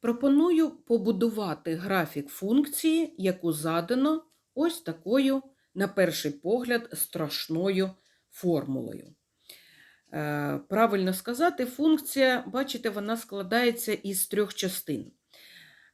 Пропоную побудувати графік функції, яку задано ось такою, на перший погляд, страшною формулою. Е, Правильно сказати, функція, бачите, вона складається із трьох частин.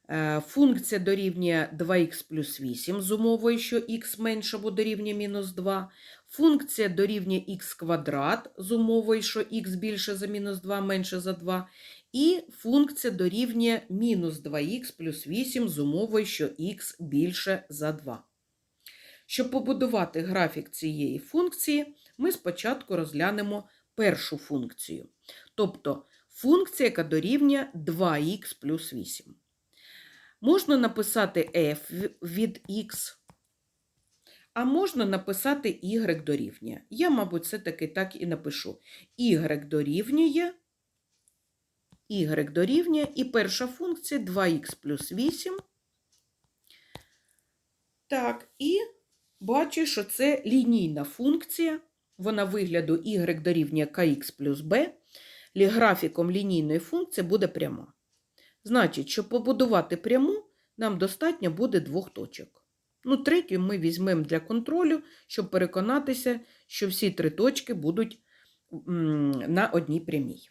Е, Функція дорівнює 2х плюс 8 з умовою, що х менше або дорівнює мінус 2. Функція дорівнює х квадрат з умовою, що х більше за мінус 2, менше за 2. І функція дорівнює мінус 2х плюс 8 з умовою, що х більше за 2. Щоб побудувати графік цієї функції, ми спочатку розглянемо першу функцію. Тобто функція, яка дорівнює 2х плюс 8. Можна написати f від x, а можна написати y дорівнює. Я, мабуть, все-таки так і напишу. y дорівнює, y дорівнює, і перша функція 2х плюс 8. Так, і бачу, що це лінійна функція. Вона вигляду y дорівнює kx плюс b. Графіком лінійної функції буде пряма. Значить, щоб побудувати пряму, нам достатньо буде двох точок. Ну, третю ми візьмемо для контролю, щоб переконатися, що всі три точки будуть на одній прямій.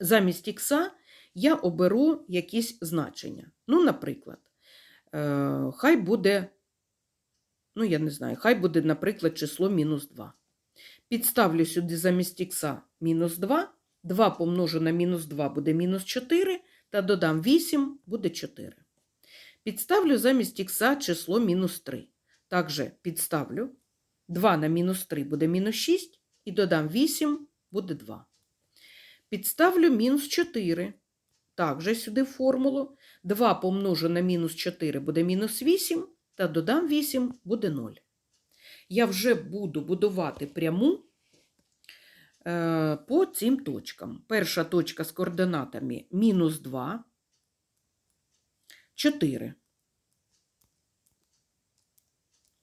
Замість х я оберу якісь значення. Ну, наприклад, е, хай буде, ну, я не знаю, хай буде, наприклад, число мінус 2. Підставлю сюди замість х мінус 2, 2 помножу на мінус 2 буде мінус 4, та додам 8 буде 4. Підставлю замість х число мінус 3. Також підставлю 2 на мінус 3 буде мінус 6, і додам 8 буде 2. Підставлю мінус 4. Також сюди формулу. 2 помножу на мінус 4 буде мінус 8, та додам 8 буде 0. Я вже буду будувати пряму е, по цим точкам. Перша точка з координатами мінус 2, 4.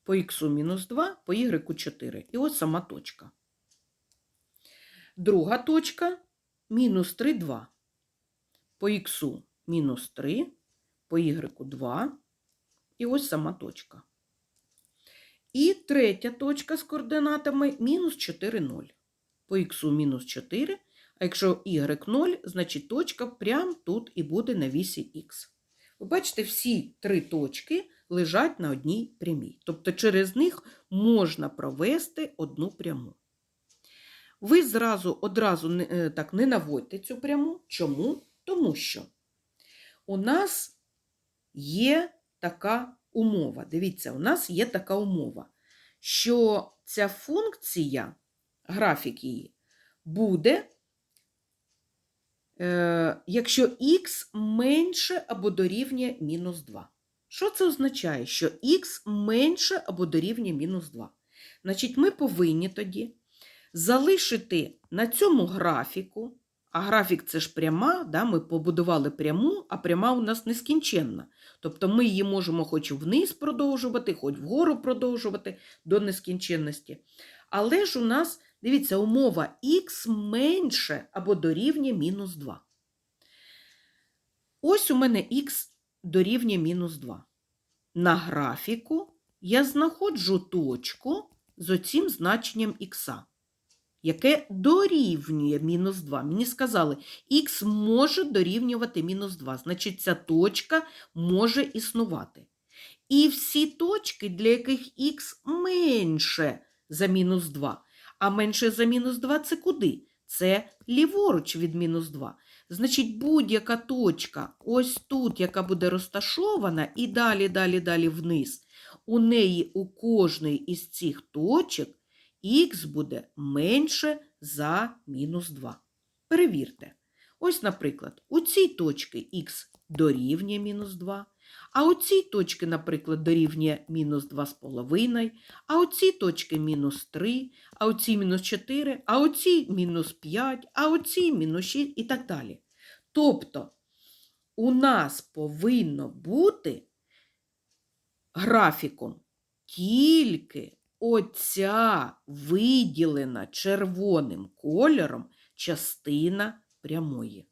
По х мінус 2, по y 4. І ось сама точка. Друга точка мінус 3, 2. По х мінус 3, по y 2. І ось сама точка. І третя точка з координатами мінус 4, 0. По х мінус 4, а якщо y 0, значить точка прямо тут і буде на вісі х. Ви бачите, всі три точки лежать на одній прямій. Тобто через них можна провести одну пряму. Ви зразу одразу е, так не наводьте цю пряму. Чому? Тому що у нас є така умова. Дивіться, у нас є така умова, що ця функція, графік її, буде, е, якщо х менше або дорівнює мінус 2. Що це означає? Що х менше або дорівнює мінус 2. Значить, ми повинні тоді залишити на цьому графіку, а графік це ж пряма, да, ми побудували пряму, а пряма у нас нескінченна. Тобто ми її можемо хоч вниз продовжувати, хоч вгору продовжувати до нескінченності. Але ж у нас, дивіться, умова х менше або дорівнює мінус 2. Ось у мене х дорівнює мінус 2. На графіку я знаходжу точку з оцім значенням х, яке дорівнює мінус 2. Мені сказали, х може дорівнювати мінус 2. Значить, ця точка може існувати. І всі точки, для яких х менше за мінус 2. А менше за мінус 2 це куди? Це ліворуч від мінус 2. Значить, будь-яка точка, ось тут, яка буде розташована, і далі, далі, далі вниз, у неї у кожної із цих точок х буде менше за мінус 2. Перевірте. Ось, наприклад, у цій точці х дорівнює мінус 2, а у цій точці, наприклад, дорівнює мінус 2,5, а у цій точці мінус 3, а у цій мінус 4, а у цій мінус 5, а у цій мінус 6 і так далі. Тобто у нас повинно бути графіком тільки оця виділена червоним кольором частина прямої.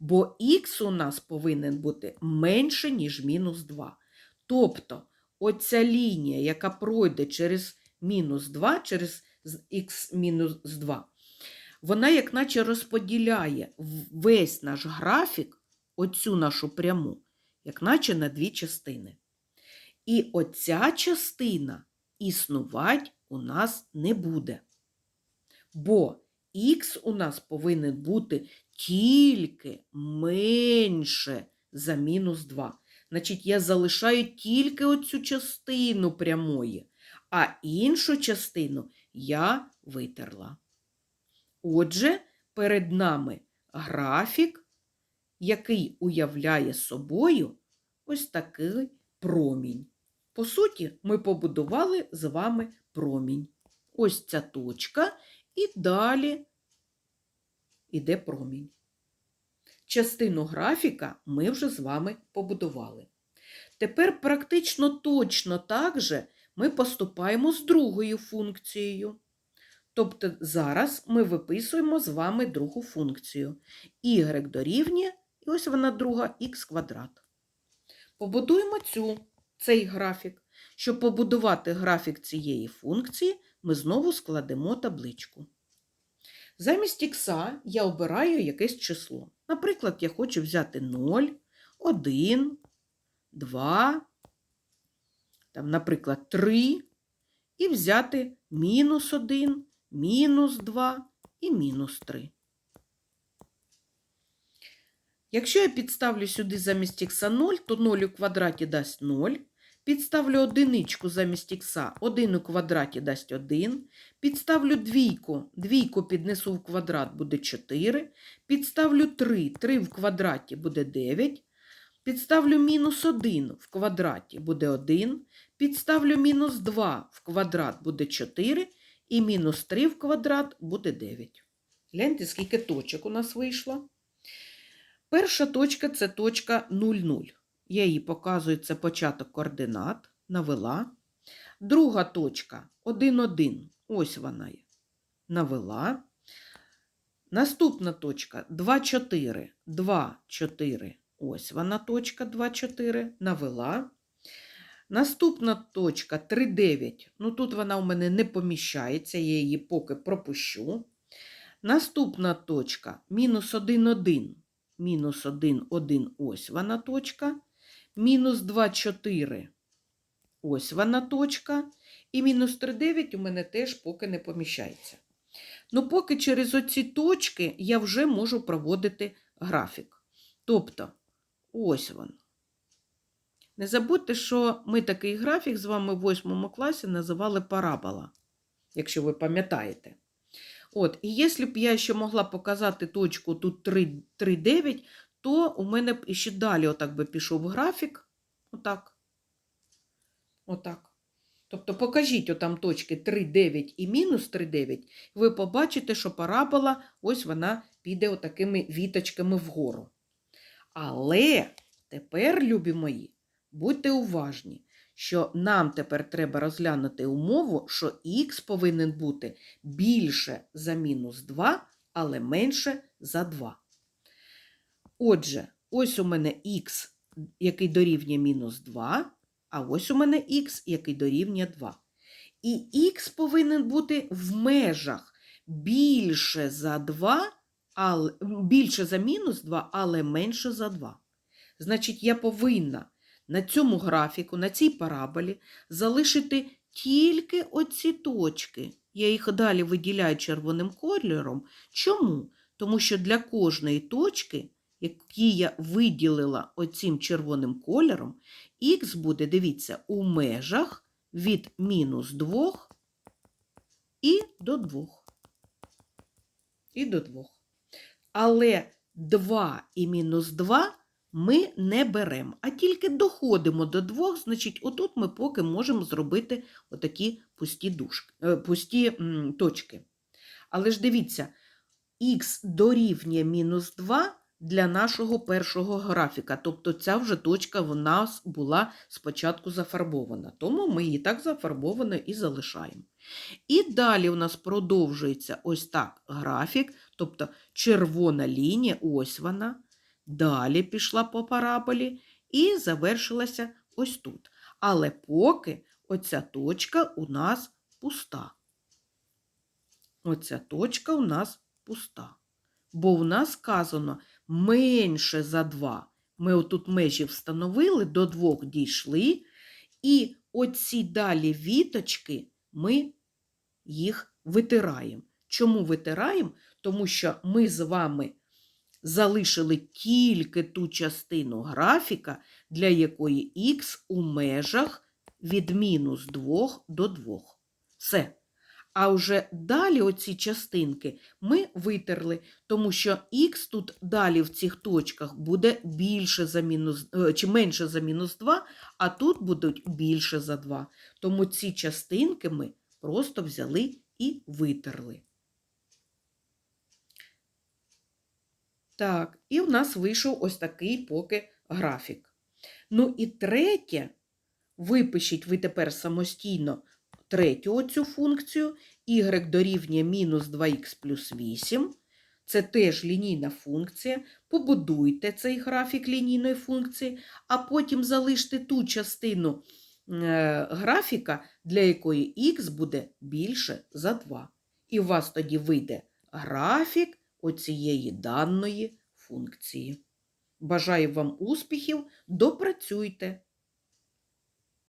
Бо х у нас повинен бути менше, ніж мінус 2. Тобто, оця лінія, яка пройде через мінус 2, через х мінус 2, вона як наче розподіляє весь наш графік, оцю нашу пряму, як наче на дві частини. І оця частина існувати у нас не буде. Бо х у нас повинен бути тільки менше за мінус 2. Значить, я залишаю тільки оцю частину прямої, а іншу частину я витерла. Отже, перед нами графік, який уявляє собою ось такий промінь. По суті, ми побудували з вами промінь. Ось ця точка, і далі іде промінь. Частину графіка ми вже з вами побудували. Тепер практично точно так же ми поступаємо з другою функцією. Тобто зараз ми виписуємо з вами другу функцію. y дорівнює, і ось вона друга х квадрат. Побудуємо цю, цей графік. Щоб побудувати графік цієї функції, ми знову складемо табличку. Замість х я обираю якесь число. Наприклад, я хочу взяти 0, 1, 2, там, наприклад, 3, і взяти мінус 1, мінус 2 і мінус 3. Якщо я підставлю сюди замість х 0, то 0 у квадраті дасть 0. Підставлю одиничку замість х, 1 у квадраті дасть 1. Підставлю двійку, двійку піднесу в квадрат буде 4. Підставлю 3, 3 в квадраті буде 9. Підставлю мінус 1 в квадраті буде 1. Підставлю мінус 2 в квадрат буде 4. І мінус 3 в квадрат буде 9. Гляньте, скільки точок у нас вийшло. Перша точка це точка 0,0. Я її показую, це початок координат, навела. Друга точка 1,1. Ось вона є. Навела. Наступна точка 2,4. 2,4. Ось вона точка 2,4. Навела. Наступна точка 3,9. Ну тут вона у мене не поміщається, я її поки пропущу. Наступна точка мінус 1,1. Мінус 1, 1, ось вона точка. Мінус 2, 4. Ось вона точка. І мінус 3, 9 у мене теж поки не поміщається. Ну, поки через оці точки я вже можу проводити графік. Тобто, ось він. Не забудьте, що ми такий графік з вами в 8 класі називали парабола, якщо ви пам'ятаєте. От, і якщо б я ще могла показати точку тут 3,9, то у мене б ще далі отак би пішов графік. Отак. Отак. Тобто покажіть отам точки 3,9 і мінус 3,9, ви побачите, що парабола, ось вона піде отакими віточками вгору. Але тепер, любі мої, будьте уважні, що нам тепер треба розглянути умову, що х повинен бути більше за мінус 2, але менше за 2. Отже, ось у мене х, який дорівнює мінус 2, а ось у мене х, який дорівнює 2. І х повинен бути в межах більше за 2, але, більше за мінус 2, але менше за 2. Значить, я повинна на цьому графіку, на цій параболі, залишити тільки оці точки. Я їх далі виділяю червоним кольором. Чому? Тому що для кожної точки, які я виділила оцим червоним кольором, х буде, дивіться, у межах від мінус 2 і до 2. І до 2. Але 2 і мінус 2 ми не беремо, а тільки доходимо до 2, значить, отут ми поки можемо зробити отакі пусті, дужки, е, пусті точки. Але ж дивіться, х дорівнює мінус 2 для нашого першого графіка. Тобто ця вже точка в нас була спочатку зафарбована. Тому ми її так зафарбовано і залишаємо. І далі у нас продовжується ось так графік, тобто червона лінія, ось вона. Далі пішла по параболі і завершилася ось тут. Але поки оця точка у нас пуста. Оця точка у нас пуста. Бо у нас сказано менше за 2. Ми отут межі встановили, до двох дійшли, і оці далі віточки ми їх витираємо. Чому витираємо? Тому що ми з вами залишили тільки ту частину графіка, для якої х у межах від мінус 2 до 2. Все. А вже далі оці частинки ми витерли, тому що х тут далі в цих точках буде більше за мінус, е, чи менше за мінус 2, а тут будуть більше за 2. Тому ці частинки ми просто взяли і витерли. Так, і в нас вийшов ось такий поки графік. Ну і третє, випишіть ви тепер самостійно третю оцю функцію, y дорівнює мінус 2х плюс 8. Це теж лінійна функція. Побудуйте цей графік лінійної функції, а потім залиште ту частину е, графіка, для якої х буде більше за 2. І у вас тоді вийде графік оцієї даної функції. Бажаю вам успіхів, допрацюйте!